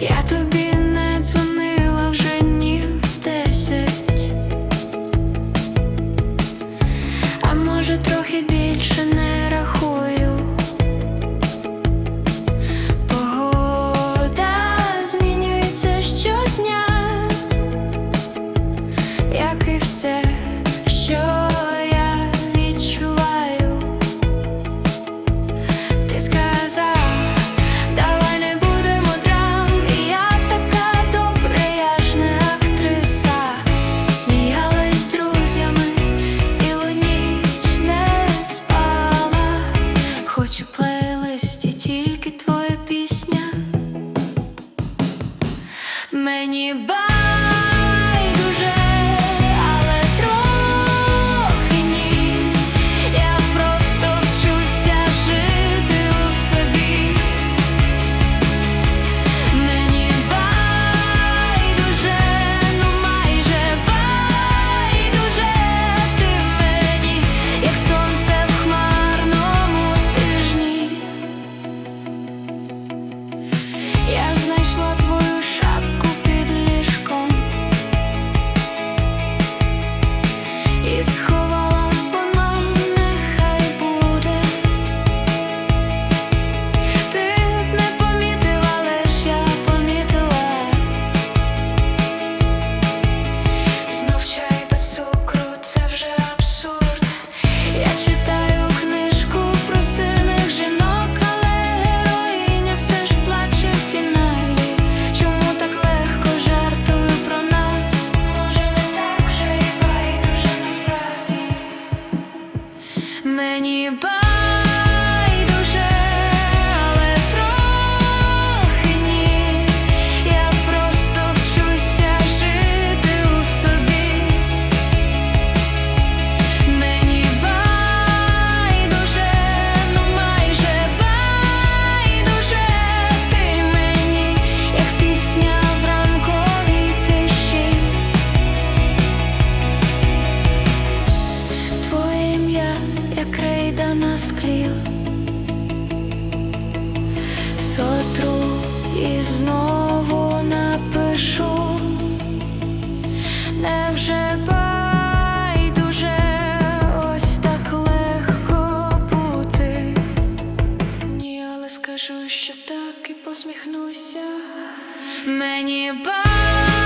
Я тобі не дзвонила вже ні а може трохи більше не рахую. Погода змінюється щодня, як і все, що я відчуваю, ти сказав. Хоч у плейлисті тільки твоя пісня, мені ба. мені. крейда на скліл, сотру і знову напишу, невже байдуже ось так легко бути. Ні, але скажу, що так і посміхнуся. Мені байдуже